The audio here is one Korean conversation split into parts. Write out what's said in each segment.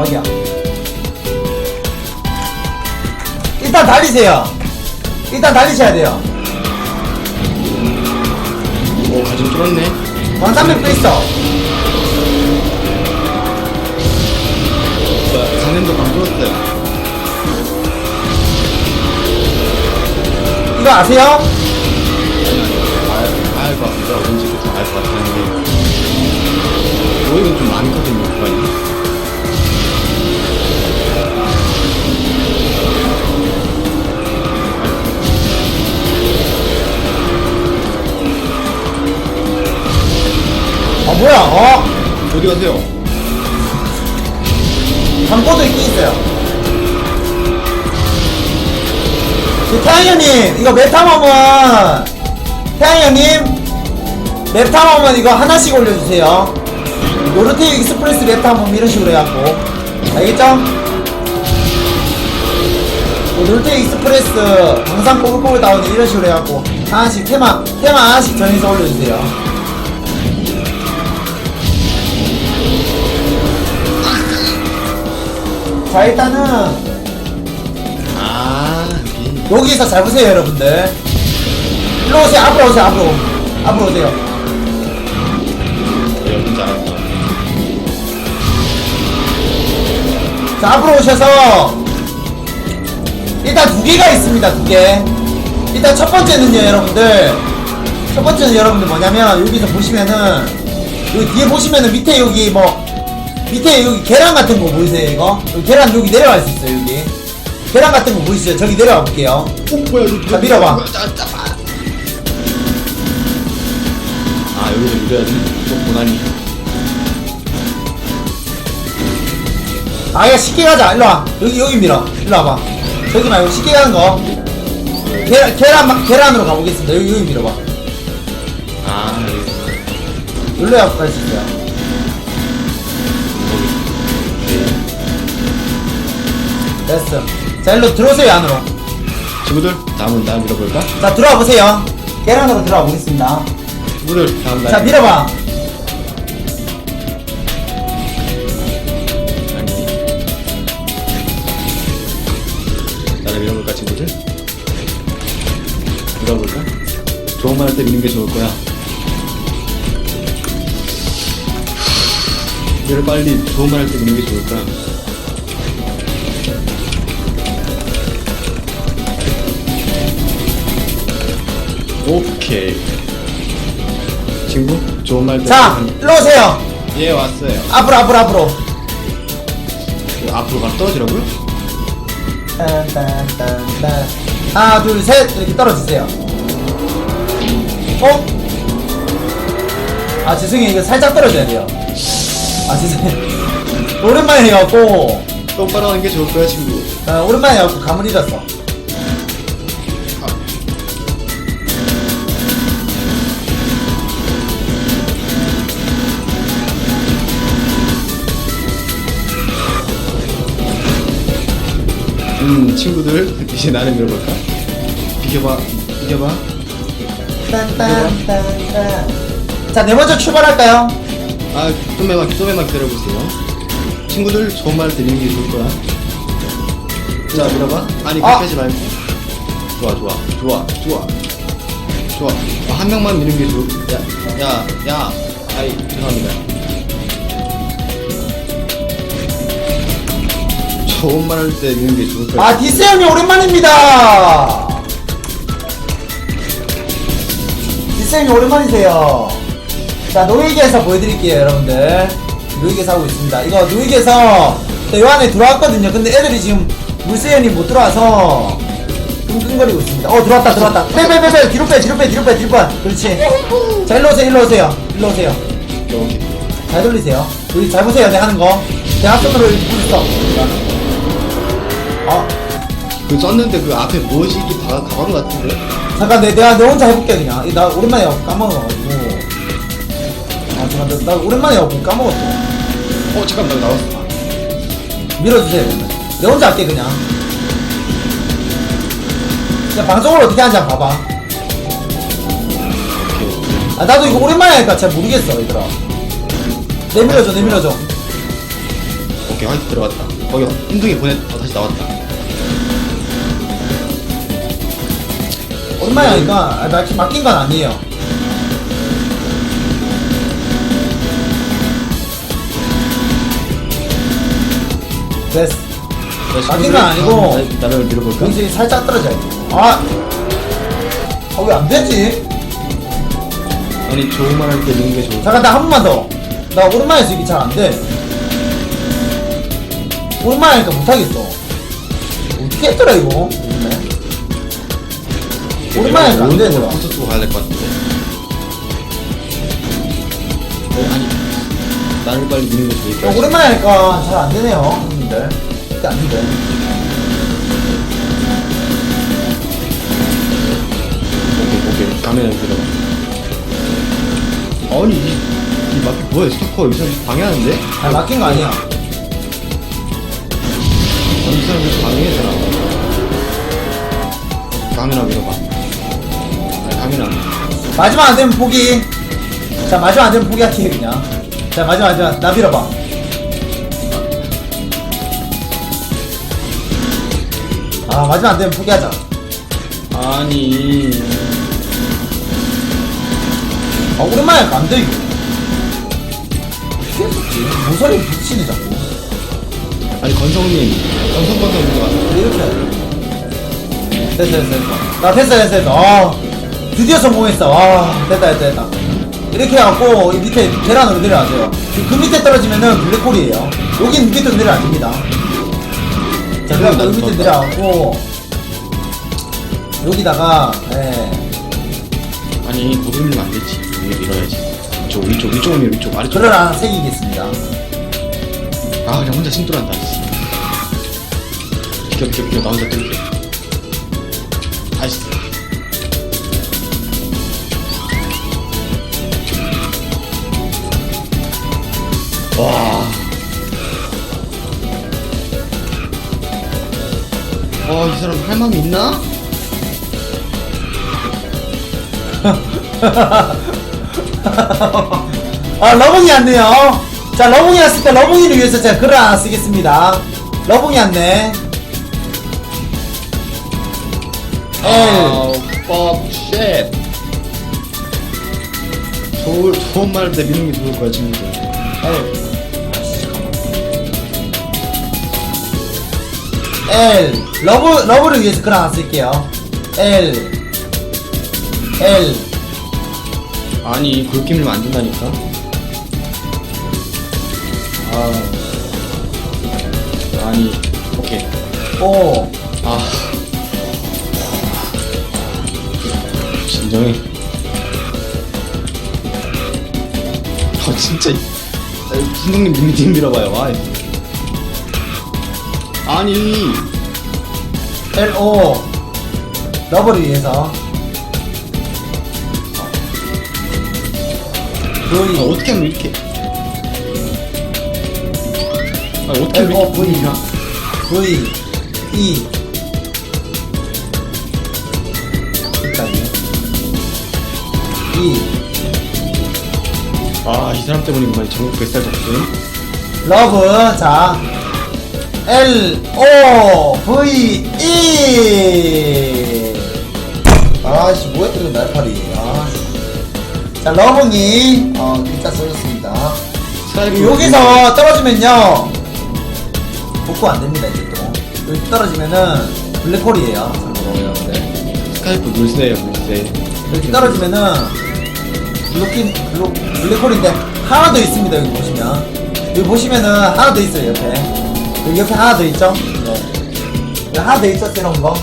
대박이야. 일단 달리세요. 일단 달리셔야 돼요. 오 가좀 뚫었네 왕삼백 또 있어. 뭐야 강남도 방 뚫었어요 이거 아세요? 알것 같기도 하고 왠지 알것 게 오이건 좀 많거든요 아 뭐야? 어? 어디 가세요? 광고도 있긴 있어요. 그 태양이 형님 이거 메타모먼 태양이 형님 메타모먼 이거 하나씩 올려주세요. 노르테 익스프레스 메타모먼 이런 식으로 해갖고 알겠죠? 뭐 노르테 익스프레스 방산 꼬불꼬불 다운 이런 식으로 해갖고 하나씩 테마 테마 하나씩 정해서 올려주세요. 자 일단은. 아 여기. 여기서 잘 보세요 여러분들. 일로 오세요 앞으로 오세요 앞으로. 앞으로 오세요. 여긴지 알았다 자 앞으로 오셔서. 일단 두 개가 있습니다 두개. 일단 첫 번째는요 여러분들. 첫 번째는 여러분들 뭐냐면 여기서 보시면은 여기 뒤에 보시면은 밑에 여기 뭐 밑에 여기 계란 같은 거 보이세요 이거? 여기 계란 여기 내려갈 수 있어요 여기. 계란 같은 거 보이시죠? 저기 내려가 볼게요. 어 뭐야 여기 자, 밀어봐. 아. 아 여기서 밀어야지 좀 고난이. 아야 쉽게 가자. 일로 와. 여기 여기 밀어. 일로 와봐. 저기 말고 쉽게 가는 거. 계란 계란 막- 계란으로 가보겠습니다. 여기 여기 밀어봐. 아 여기 눌러야 갈수 있어요 됐어. 자 일로 들어오세요 안으로. 친구들 다음은 나 밀어볼까? 자 들어와 보세요. 계란으로 들어와 보겠습니다. 친구들 다음 날. 자 밀어봐. 나를 밀어볼까 친구들? 밀어볼까? 좋은 말 할 때 미는 게 좋을 거야. 이를 빨리 좋은 말 할 때 미는 게 좋을 거야 오케이. 친구 좋은 말때 자 일로 오세요. 예 왔어요. 앞으로 앞으로 앞으로. 앞으로 가 떨어지라고요? 딴딴딴딴. 하나 둘 셋. 이렇게 떨어지세요. 어? 아 죄송해요. 이거 살짝 떨어져야 돼요. 아 죄송해요. 오랜만에 해갖고 똑바로 하는 게 좋을 거야 친구. 아, 오랜만에 해갖고 감을 잃었어 음 친구들 이제 나를 밀어볼까? 비켜봐 비켜봐. 딴딴딴딴 자 네 번째 출발할까요? 아 좀만 좀만 기다려보세요. 친구들 좋은 말 드리는 게 좋을 거야. 자 밀어봐. 아니 아. 그렇게 하지 말고. 좋아 좋아 좋아 좋아. 좋아. 아, 한 명만 미는 게 좋을 야야야. 아이 죄송합니다 좋은 말 할때 미는 게 좋을 거야 아 디스 형님 오랜만입니다. 디스 형님 오랜만이세요. 자 노이게에서 보여드릴게요 여러분들. 노이게에서 하고 있습니다. 이거 노이게에서 요 안에 들어왔거든요. 근데 애들이 지금 물세연이 못 들어와서 끙끙거리고 있습니다. 어 들어왔다 들어왔다. 빼빼빼빼 뒤로 빼 뒤로 빼 뒤로 빼 뒤로 빼. 그렇지. 자 일로 오세요 일로 오세요. 일로 오세요. 여기. 잘 돌리세요. 여기 잘 보세요 내가 하는 거. 대학생으로 어 그 썼는데 그 앞에 무엇이 가, 가방 같은데? 잠깐 내, 내가 내 혼자 해볼게 그냥. 나 오랜만에 까먹어가지고. 아 잠깐 나, 나 오랜만에 해갖고 까먹었어. 어 잠깐 나 나왔어. 밀어주세요 그러면. 내 혼자 할게 그냥. 그냥 방송을 어떻게 하는지 한번 봐봐. 오케이 아 나도 이거 오랜만에 하니까 잘 모르겠어 얘들아. 내밀어줘 내밀어줘. 오케이 화이트 들어갔다. 거기 흰둥이 보내 어, 다시 나왔다 오랜만에 하니까 아, 막- 맡긴 건 아니에요. 됐어. 맡긴 건 아니고 나- 나를 밀어볼까? 정신이 살짝 떨어져야 돼. 아! 아, 왜 안 되지? 아니 좋은 말 할 때 넣는 게 좋을까? 잠깐, 나 한 번만 더. 나 오랜만에 이게 잘안 돼. 오랜만에 하니까 못하겠어. 어떻게 했더라, 이거? 오랜만에 되더라. 부스 쓰고 가야 될 것 같은데 어, 아니 나를 빨리 미는 게 좋을까? 야, 오랜만에 하니까 잘 안 되네요, 형님들. 이게 안 돼. 오케이 오케이 가면을 들어가 아니 이, 이 마피 뭐야 스토커 이 사람 방해하는데? 아, 맡긴 거 아니야. 아니 이 사람 계속 방해해잖아 가면아 밀어봐 가면아 마지막 안 되면 포기. 자, 마지막 안 되면 포기할게, 그냥. 자, 마지막 안 되면, 나 밀어봐. 아, 마지막 안 되면 포기하자. 아니 아, 오랜만에 안 돼, 이거. 어떻게 했었지? 모서리 붙이네, 자꾸. 아니 건성님 건성 건성 이거 이렇게 해야 돼. 됐어, 됐어, 됐어. 나 됐어, 됐어, 됐어. 아, 드디어 성공했어. 아, 됐다, 됐다, 됐다. 이렇게 해갖고, 이 밑에 계란으로 내려가세요. 그, 그 밑에 떨어지면은 블랙홀이에요. 여긴 밑으로 내려 안 됩니다. 자, 그래갖고 여기 밑에 내려가고, 여기다가, 예. 아니 밀면 안 되지 위에 밀어야지 위쪽 위쪽 위쪽을 밀어 위쪽 아래쪽 하나 새기겠습니다. 아 그냥 혼자 씨. 비켜 비켜 비켜 나 혼자 뚫게 와. 어, 이 사람 할 마음이 있나? 아, 러봉이 왔네요. 자, 러봉이 왔을 때 러봉이를 위해서 제가 글을 하나 쓰겠습니다. 러봉이 왔네. fuck shit. 좋을, 좋은 때 미는 게 좋을 거야. L. L. 러브, 러브를 위해서 글 하나 쓸게요. L. L. 아니, 그렇게 밀면 안 된다니까. 아. 아니, 오케이. O. 아. 진정해. 아, 진짜. 아, 신동님 님이 뒤 밀어봐요. 아. 아니. L. O. 러브를 위해서. 아, V. 어떻게 하면 이렇게. 아, 어떻게. 하면 O. 이렇게. V. V. E. E. 아, 이 사람 때문에 정말 전국 뱃살 덕분. 러브 자 L O V E. 아씨 뭐야 이거 날파리. 아 자 러브니 어 글자 써줬습니다. 스카이프. 여기서 떨어지면요. 복구 안 됩니다 이제 또. 여기 떨어지면은 블랙홀이에요. 참고로 여러분들 스카이프 물세예요, 물세. 여기 떨어지면은 블록킹 블록 블랙홀인데 하나 더 있습니다 여기 보시면. 여기 보시면은 하나 더 있어요 옆에 여기 옆에 하나 더 있죠 네 여기 하나 더 있죠 새로운 거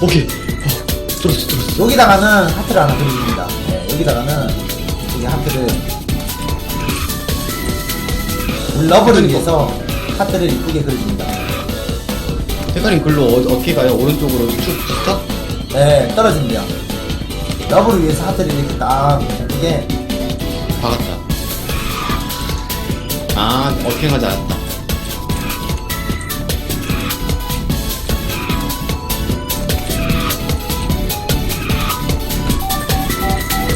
오케이. 어, 뚫었어, 뚫었어. 여기다가는 하트를 하나 그려줍니다 네 여기다가는 여기 하트를 우리 러브를 위해서 하트를 이쁘게 그려줍니다 대가리 글로 어, 어떻게 가요? 오른쪽으로 쭉, 쭉, 네 떨어진대요 러브를 위해서 하트를 이렇게 딱 이쁘게 박았다. 아, 어떻게 가지 않았다.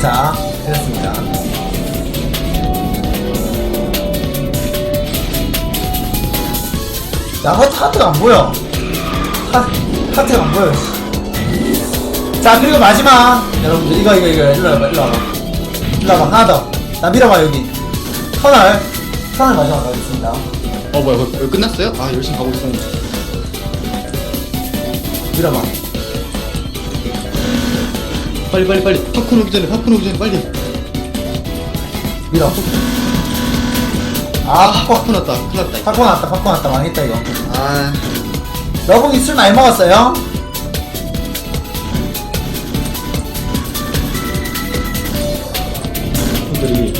자 그렇습니다 나머지 하트가 안 보여. 하, 하트가 안 보여. 씨. 자, 그리고 마지막. 여러분들, 이거, 이거, 이거. 일로 와봐, 일로 와봐. 일로 와봐. 하나 더. 나 밀어봐, 여기. 터널. 터널 마지막 가겠습니다. 어 뭐야 이거, 이거 끝났어요? 아 열심히 가고 있었는데 밀어봐. 빨리 빨리 빨리 팝콘 오기 전에 팝콘 오기 전에 빨리 밀어. 아, 팝콘. 팝콘 왔다 큰일 났다 팝콘 왔다, 팝콘 왔다. 망했다, 이거. 아 러봉이 술 많이 먹었어요? 분들이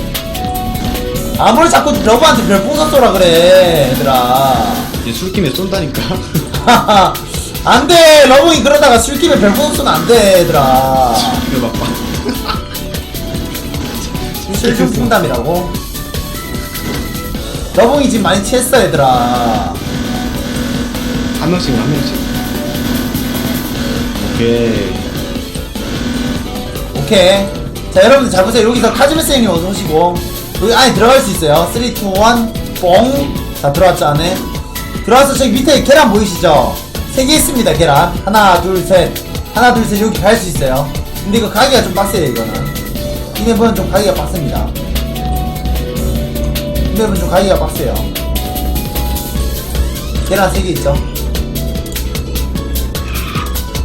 아무리 자꾸 러브한테 별풍선 쏘라 그래, 얘들아. 이제 술김에 쏜다니까 안 돼! 러봉이 그러다가 술김에 별풍선 쏘면 안 돼, 얘들아. 이거 막봐 술좀 풍담이라고? 러봉이 지금 많이 취했어, 얘들아. 한 명씩 한 명씩 오케이 오케이. 자, 여러분들 잘 보세요. 여기서 카즈메스 형님 어서 오시고. 여기 안에 들어갈 수 있어요. 3, 2, 1, 뽕. 자, 들어왔죠, 안에. 들어와서 저기 밑에 계란 보이시죠? 세개 있습니다, 계란. 하나, 둘, 셋. 하나, 둘, 셋. 여기 갈 수 있어요. 근데 이거 가기가 좀 빡세요, 이거는. 이 맵은 좀 가기가 빡셉니다. 이 맵은 좀 가기가 빡세요. 계란 세개 있죠?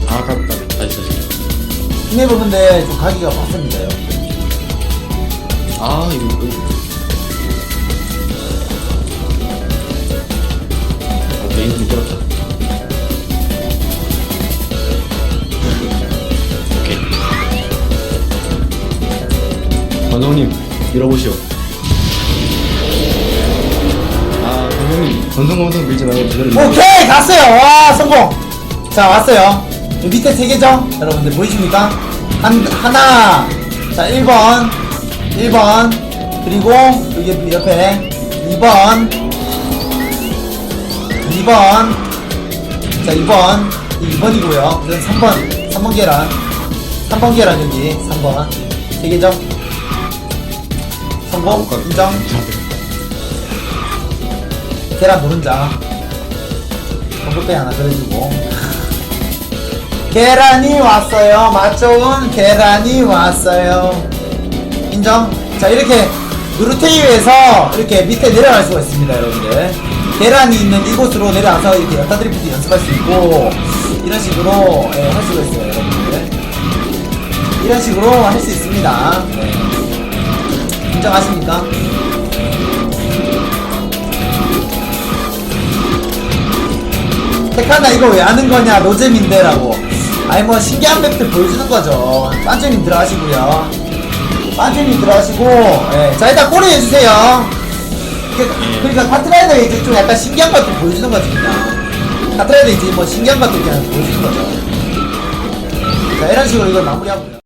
아 깜깜 다시 다시 이 맵은 근데 좀 가기가 빡셉니다. 아 이거 이거 아 메인 좀 끌었다 권성님 밀어보시오. 아 권성님 권성권성 밀지 말고 제대로 밀어 오케이 갔어요. 와 성공. 자 왔어요. 이 밑에 세 개죠? 여러분들 보이십니까? 한 하나. 자 1번 1번. 그리고 여기 옆에 2번. 2번. 자 2번. 2번이고요. 그다음 3번. 3번 계란. 3번 계란 여기. 3번. 세 개죠 성공 인정? 계란 노른자 건급배 하나 그려주고. 계란이 왔어요. 맛 좋은 계란이 왔어요. 인정? 자 이렇게 누르테이에서 이렇게 밑에 내려갈 수가 있습니다 여러분들. 계란이 있는 이곳으로 내려와서 이렇게 연타 드리프트 연습할 수 있고 이런 식으로 예, 할 수가 있어요 여러분들. 이런 식으로 할 수 있습니다. 네. 인정하십니까? 택하나 이거 왜 하는 거냐? 노잼인데라고. 아니 뭐 신기한 맵들 보여주는 거죠. 반주님 들어가시고요. 반주님 들어가시고 예. 자 일단 꼬리 해주세요. 그, 그러니까 카트라이더 이제 좀 약간 신기한 것들 보여주는 거지 그냥 카트라이더 이제 뭐 신기한 것들 그냥 보여주는 거죠. 자 이런 식으로 이걸 마무리하고요